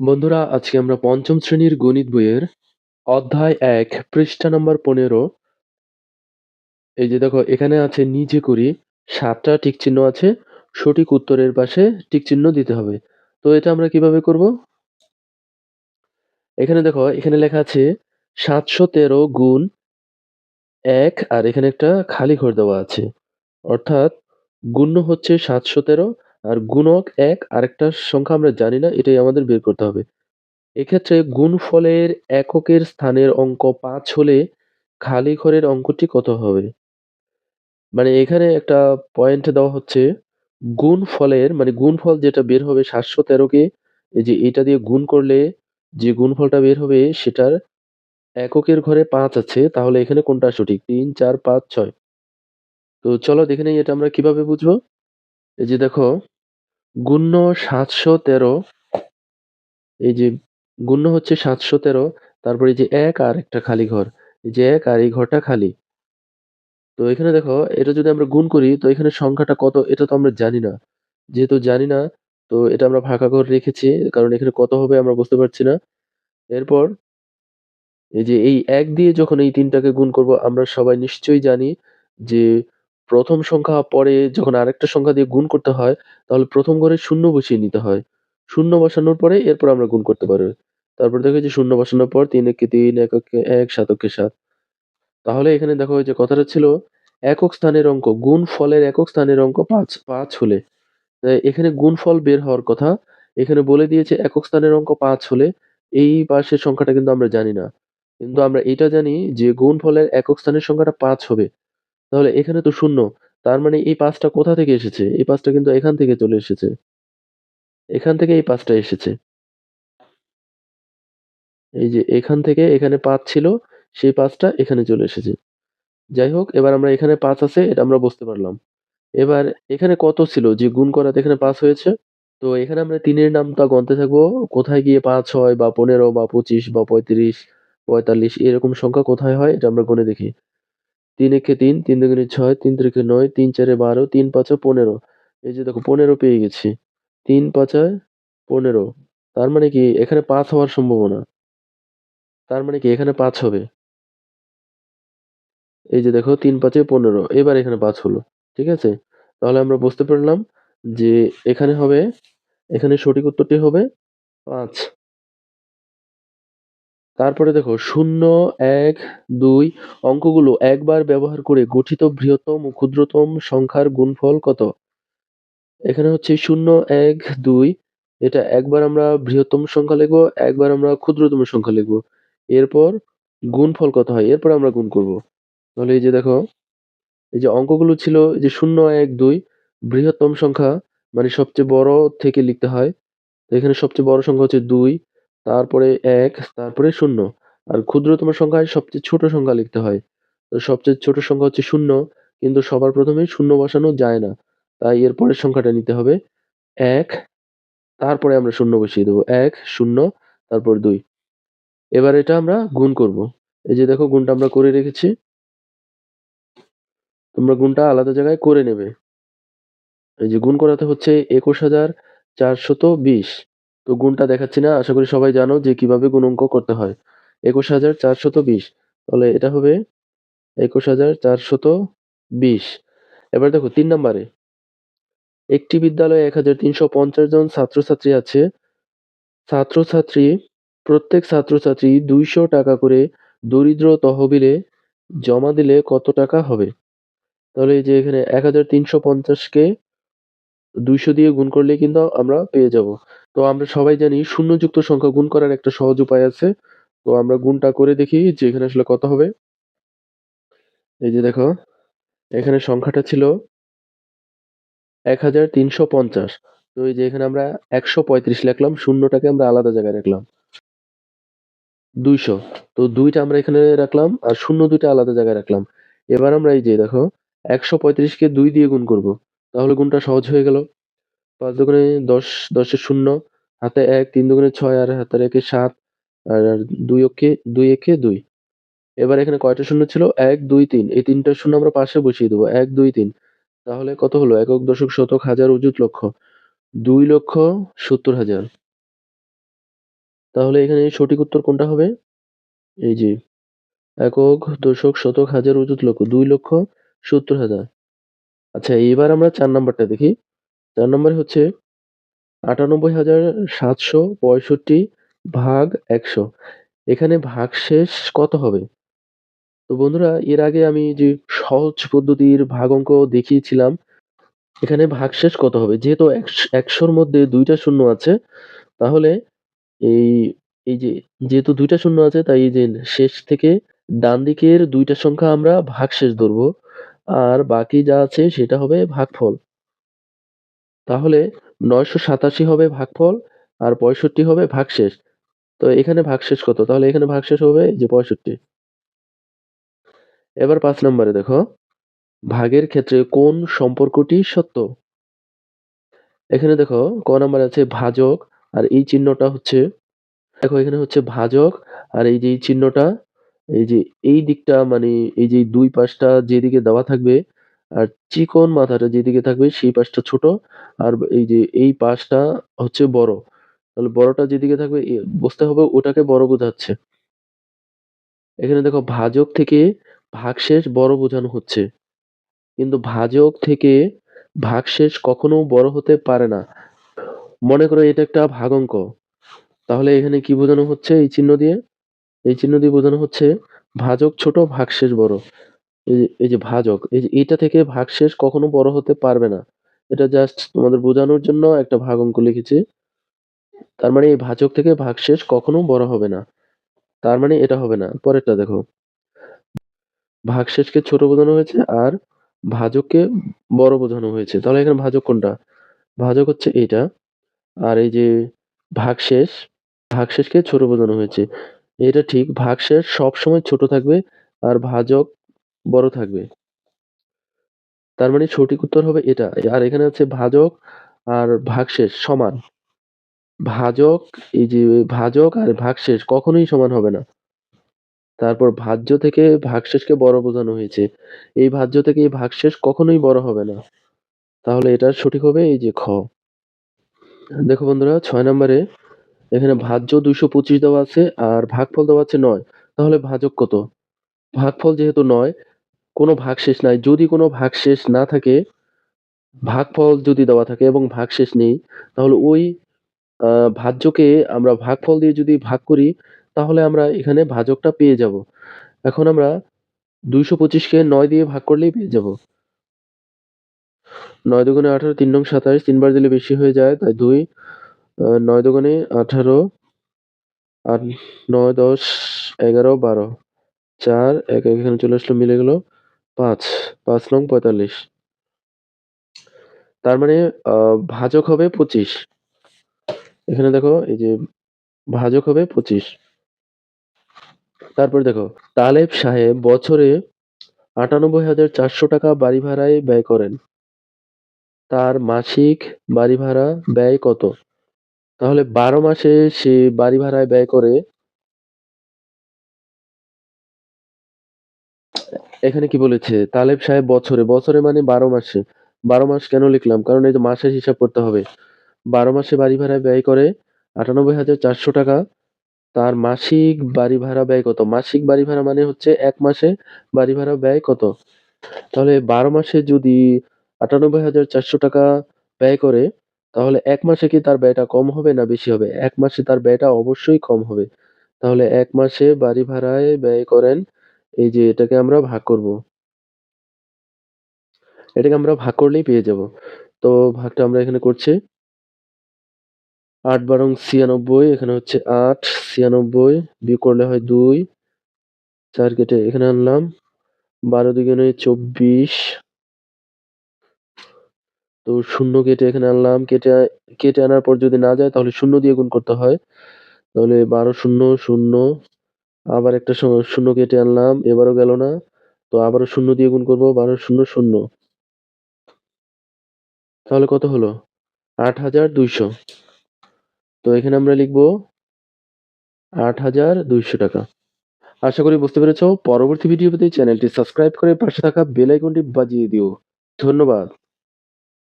বন্ধুরা, আজকে আমরা পঞ্চম শ্রেণির গণিত বইয়ের অধ্যায় এক, পৃষ্ঠা নম্বর পনেরো। এই যে দেখো, এখানে আছে নিচে করি, সাতটা টিক চিহ্ন আছে, সঠিক উত্তরের পাশে টিক চিহ্ন দিতে হবে। তো এটা আমরা কীভাবে করব? এখানে দেখো, এখানে লেখা আছে সাতশো তেরো গুণ এক, আর এখানে একটা খালি ঘর দেওয়া আছে। অর্থাৎ গুণ্য হচ্ছে সাতশো তেরো আর গুণক এক, আরেকটা সংখ্যা আমরা জানি না, এটাই আমাদের বের করতে হবে। এক্ষেত্রে গুণফলের এককের স্থানের অঙ্ক পাঁচ হলে খালি ঘরের অঙ্কটি কত হবে? মানে এখানে একটা পয়েন্ট দেওয়া হচ্ছে, গুণফলের মানে গুণফল যেটা বের হবে সাতশো তেরোকে এই যে এটা দিয়ে গুণ করলে যে গুণফলটা বের হবে সেটার এককের ঘরে পাঁচ আছে, তাহলে এখানে কোনটা সঠিক? তিন, চার, পাঁচ, ছয়। তো চলো দেখে নেই এটা আমরা কীভাবে বুঝব? এই যে দেখো, গুণ্য সাতশো তেরো, এই যে গুণ্য হচ্ছে সাতশো তেরো, তারপরে এই যে এক আর একটা খালি ঘর, এই যে এক আর এই ঘরটা খালি। তো এখানে দেখো, এটা যদি আমরা গুণ করি, তো এখানে সংখ্যাটা কত, এটা তো আমরা জানি না। যেহেতু জানি না, তো এটা আমরা ফাঁকা ঘর রেখেছি, কারণ এখানে কত হবে আমরা বুঝতে পারছি না। এরপর এই যে এই এক দিয়ে যখন এই তিনটাকে গুণ করব, আমরা সবাই নিশ্চয়ই জানি যে প্রথম সংখ্যা পরে যখন আরেকটা সংখ্যা দিয়ে গুণ করতে হয়, তাহলে প্রথম ঘরে শূন্য বসিয়ে নিতে হয়। শূন্য বসানোর পরে এরপর আমরা গুণ করতে পারব। তারপর দেখো যে শূন্য বসানোর পর তিন একে তিন এককে এক সাতকে সাত তাহলে এখানে দেখো যে কথাটা ছিল, একক স্থানের অঙ্ক, গুণ ফলের একক স্থানের অঙ্ক পাঁচ পাঁচ হলে। এখানে গুণফল বের হওয়ার কথা, এখানে বলে দিয়েছে একক স্থানের অঙ্ক পাঁচ হলে, এই পাশের সংখ্যাটা কিন্তু আমরা জানি না। কিন্তু আমরা এটা জানি যে গুণফলের একক স্থানের সংখ্যাটা পাঁচ হবে। তাহলে এখানে তো শূন্য। তার মানে এই পাঁচটা কোথা থেকে এসেছে? এই পাঁচটা কিন্তু এখান থেকে চলে এসেছে। এখান থেকে এই পাঁচটা এসেছে। এই যে এখান থেকে এখানে পাঁচ ছিল, সেই পাঁচটা এখানে চলে এসেছে। যাই হোক, এবার আমরা এখানে পাঁচ আছে, এটা আমরা বুঝতে পারলাম। এবার এখানে কত ছিল? যে গুণ করাতে এখানে পাঁচ হয়েছে। তো এখানে আমরা তিনের নামটা গণতে থাকব। কোথায় গিয়ে পাঁচ হয় বা পনেরো বা পঁচিশ বা পঁয়ত্রিশ, পঁয়তাল্লিশ, এরকম সংখ্যা কোথায় হয়, এটা আমরা গণে দেখি। তিন একে তিন তিন দুগুণে ছয়, তিন তিরিকে নয়, তিন চারে বারো, তিন পাঁচে পনেরো। এই যে দেখো, পনেরো পেয়ে গেছি। তিন পাঁচায় পনেরো। তার মানে কি, এখানে পাঁচ হওয়ার সম্ভাবনা। তার মানে কি, এখানে পাঁচ হবে। এই যে দেখো, তিন পাঁচে পনেরো। এবার এখানে পাঁচ হলো, ঠিক আছে? তাহলে আমরা বুঝতে পারলাম যে এখানে হবে, এখানে সঠিক উত্তরটি হবে পাঁচ। তারপরে দেখো, শূন্য, এক, দুই, অঙ্কগুলো একবার ব্যবহার করে গঠিত বৃহত্তম ও ক্ষুদ্রতম সংখ্যার গুণফল কত? এখানে হচ্ছে শূন্য, এক, দুই, এটা একবার আমরা বৃহত্তম সংখ্যা লিখব, একবার আমরা ক্ষুদ্রতম সংখ্যা লিখব। এরপর গুণফল কত হয়? এরপর আমরা গুণ করব। তাহলে এই যে দেখো, এই যে অঙ্কগুলো ছিল যে শূন্য, এক, দুই, বৃহত্তম সংখ্যা মানে সবচেয়ে বড় থেকে লিখতে হয়। এখানে সবচেয়ে বড় সংখ্যা হচ্ছে দুই তারপরে এক, তারপরে শূন্য। আর ক্ষুদ্রতম সংখ্যায় সবচেয়ে ছোট সংখ্যা লিখতে হয়। তো সবচেয়ে ছোট সংখ্যা হচ্ছে শূন্য, কিন্তু সবার প্রথমে শূন্য বসানো যায় না। তাই এর পরের সংখ্যাটা নিতে হবে। এক, তারপরে আমরা শূন্য বসিয়ে দেবো। এক, শূন্য, তারপর দুই। এবার এটা আমরা গুণ করব। এই যে দেখো গুণটা আমরা করে রেখেছি। তোমরা গুণটা আলাদা জায়গায় করে নেবে। এই যে গুণ করাতে হচ্ছে একুশ হাজার চারশত বিশ। তো গুণটা দেখাচ্ছি না। আশা করি সবাই জানো যে কীভাবে গুণ অঙ্ক করতে হয়। একুশ হাজার চারশত বিশ। তাহলে এটা হবে একুশ হাজার চারশত বিশ। এবার দেখো, তিন নম্বরে। একটি বিদ্যালয়ে এক হাজার তিনশো পঞ্চাশ জন ছাত্রছাত্রী আছে। ছাত্রছাত্রী, প্রত্যেক ছাত্রছাত্রী দুইশো টাকা করে দরিদ্র তহবিলে জমা দিলে কত টাকা হবে? তাহলে এই যে এখানে এক হাজার তিনশো পঞ্চাশকে দুইশো দিয়ে গুণ করলে কিন্তু আমরা পেয়ে যাব। তো আমরা সবাই জানি শূন্যযুক্ত সংখ্যা গুণ করার একটা সহজ উপায় আছে। তো আমরা গুণটা করে দেখি যে এখানে আসলে কত হবে। এই যে দেখো, এখানে সংখ্যাটা ছিল এক হাজার তিনশো পঞ্চাশ। তো এই যে এখানে আমরা একশো পঁয়ত্রিশ লিখলাম, শূন্যটাকে আমরা আলাদা জায়গায় রাখলাম। দুইশো। তো দুইটা আমরা এখানে রাখলাম আর শূন্য দুইটা আলাদা জায়গায় রাখলাম। এবার আমরা এই যে দেখো, একশো পঁয়ত্রিশকে দুই দিয়ে গুণ করব। তাহলে গুণটা সহজ হয়ে গেল। পাঁচ দুগুণে দশ দশের শূন্য, হাতে এক, তিন দুগুণে ছয়, আর হাতের একে সাত, আর দুই একে দুই একে দুই। এবার এখানে কয়টা শূন্য ছিল? এক, দুই, তিন। এই তিনটা শূন্য আমরা পাশে বসিয়ে দেবো। এক, দুই, তিন। তাহলে কত হলো? একক, দশক, শতক, হাজার, অযুত লক্ষ। দুই লক্ষ সত্তর হাজার। তাহলে এখানে সঠিক উত্তর কোনটা হবে? এই যে, একক, দশক, শতক, হাজার, অযুত লক্ষ। দুই লক্ষ সত্তর হাজার। আচ্ছা এইবার আমরা চার নাম্বারটা দেখি। চার নম্বরে হচ্ছে আটানব্বই হাজার সাতশো পঁয়ষট্টি ভাগ একশো। এখানে ভাগশেষ কত হবে? তো বন্ধুরা, এর আগে আমি যে সহজ পদ্ধতির ভাগ অঙ্ক দেখিয়েছিলাম, এখানে ভাগশেষ কত হবে? যেহেতু একশ- একশোর মধ্যে দুইটা শূন্য আছে, তাহলে এই এই যে, যেহেতু দুইটা শূন্য আছে, তাই এই যে শেষ থেকে ডান দিকের দুইটা সংখ্যা আমরা ভাগশেষ ধরবো। আর বাকি যা আছে সেটা হবে ভাগফল। তাহলে নয়শো সাতাশি হবে ভাগফল আর পঁয়ষট্টি হবে ভাগশেষ। তো এখানে ভাগশেষ কত? তাহলে এখানে ভাগশেষ হবে যে পঁয়ষট্টি। এবার পাঁচ নম্বরে দেখো, ভাগের ক্ষেত্রে কোন সম্পর্কটি সত্য? এখানে দেখো, ক নাম্বার আছে ভাজক আর এই চিহ্নটা হচ্ছে, দেখো এখানে হচ্ছে ভাজক আর এই যে এই চিহ্নটা এই যে, এই দিকটা মানে এই যে দুই পাশটা যেদিকে দেওয়া থাকবে, আর চিকন মাথাটা যেদিকে থাকবে, সেই পাশটা ছোট, আর এই যে, এই পাশটা হচ্ছে বড়। তাহলে বড়টা যেদিকে থাকবে বুঝতে হবে ওটাকে বড় বোঝাচ্ছে। এখানে দেখো, ভাজক থেকে ভাগশেষ বড় বোঝানো হচ্ছে। কিন্তু ভাজক থেকে ভাগশেষ কখনো বড় হতে পারে না। মনে করো এটা একটা ভাগ অঙ্ক তাহলে এখানে কি বোঝানো হচ্ছে এই চিহ্ন দিয়ে? এই চিহ্ন দিয়ে বোঝানো হচ্ছে ভাজক ছোট, ভাগশেষ বড়। এই যে এই যে ভাজক, এই যে এটা থেকে ভাগশেষ কখনো বড় হতে পারবে না। এটা জাস্ট তোমাদের বোঝানোর জন্য একটা ভাগ অঙ্ক লিখেছি। তার মানে এই ভাজক থেকে ভাগশেষ কখনো বড় হবে না। তার মানে এটা হবে না। পরেরটা দেখো। ভাগশেষকে ছোট বোঝানো হয়েছে আর ভাজককে বড় বোঝানো হয়েছে। তাহলে এখানে ভাজক কোনটা? ভাজক হচ্ছে এটা। আর এই যে ভাগশেষ, ভাগশেষকে ছোট বোঝানো হয়েছে। এটা ঠিক ভাগশেষ সবসময় ছোট থাকবে আর ভাজক বড় থাকবে। তার মানে সঠিক উত্তর হবে এটা। আর এখানে হচ্ছে ভাজক আর ভাগশেষ সমান। ভাজক, এই যে ভাজক আর ভাগশেষ কখনোই সমান হবে না। তারপর ভাজ্য থেকে ভাগশেষকে বড় বোঝানো হয়েছে। এই ভাজ্য থেকে এই ভাগশেষ কখনোই বড় হবে না। তাহলে এটা সঠিক হবে এই যে খ। দেখো বন্ধুরা, ছয় নম্বরে এখানে ভাজ্য দুইশো পঁচিশ দেওয়া আছে আর ভাগফল দেওয়া আছে নয়। তাহলে ভাজক কত? ভাগফল যেহেতু নয়, কোনো ভাগশেষ নাই। যদি কোনো ভাগশেষ না থাকে, ভাগফল যদি দেওয়া থাকে এবং ভাগশেষ নেই, তাহলে ওই ভাজ্যকে আমরা ভাগফল দিয়ে যদি ভাগ করি, তাহলে আমরা এখানে ভাজকটা পেয়ে যাব। এখন আমরা দুইশো পঁচিশকে নয় দিয়ে ভাগ করলেই পেয়ে যাব। নয় দুগুণে আঠারো তিন নং সাতাশ, তিনবার দিলে বেশি হয়ে যায়, তাই দুই। আহ, নয় দুগুণে আঠারো আট নয় দশ এগারো বারো চার এক এখানে চলে আসলো মিলে গেল পাঁচ পাঁচ নং পঁয়তাল্লিশ। তার মানে ভাজক হবে পঁচিশ। এখানে দেখো এই যে ভাজক হবে পঁচিশ। তারপরে দেখো তালেব সাহেব বছরে আটানব্বই হাজার চারশো টাকা বাড়ি ভাড়ায় ব্যয় করেন। তার মাসিক বাড়ি ভাড়া ব্যয় কত? তাহলে বারো মাসে সে বাড়ি ভাড়ায় ব্যয় করে এখানে কি বলেছে? তালেব সাহেব বছরে বছরে মানে বারো মাসে। বারো মাস কেন লিখলাম? কারণ এই যে মাসের হিসাব করতে হবে। বারো মাসে বাড়ি ভাড়ায় ব্যয় করে আটানব্বই হাজার চারশো টাকা। তার মাসিক বাড়ি ভাড়া ব্যয় কত? মাসিক বাড়ি ভাড়া মানে হচ্ছে এক মাসে বাড়ি ভাড়া ব্যয় কত? তাহলে বারো মাসে যদি আটানব্বই হাজার চারশো টাকা ব্যয় করে তাহলে এক মাসে কি তার ব্যয়টা কম হবে না বেশি হবে? এক মাসে তার ব্যয়টা অবশ্যই কম হবে। তাহলে এক মাসে বাড়ি ভাড়ায় ব্যয় করেন, এই যে এটাকে আমরা ভাগ করব। এটাকে আমরা ভাগ করলেই পেয়ে যাব। তো ভাগটা আমরা এখানে করছি। আট বারং ছিয়ানব্বই, এখানে হচ্ছে আট, ছিয়ানব্বই, বিয়োগ করলে হয় দুই। চার কেটে এখানে আনলাম। বারো দুগুণে চব্বিশ তো শূন্য কেটে এখানে আনলাম। কেটে কেটে আনার পর যদি না যায় তাহলে শূন্য দিয়ে গুণ করতে হয়। তাহলে বারো শূন্য শূন্য। আবার একটা শূন্য কেটে আনলাম, এবারও গেল না। তো আবারও শূন্য দিয়ে গুণ করব, বারো শূন্য শূন্য। তাহলে কত হলো? আট হাজার দুইশো। তো এখানে আমরা লিখব আট হাজার দুইশো টাকা। আশা করি বুঝতে পেরেছ। পরবর্তী ভিডিও চ্যানেলটি সাবস্ক্রাইব করে পাশে থাকা বেল আইকনটি বাজিয়ে দিও। ধন্যবাদ।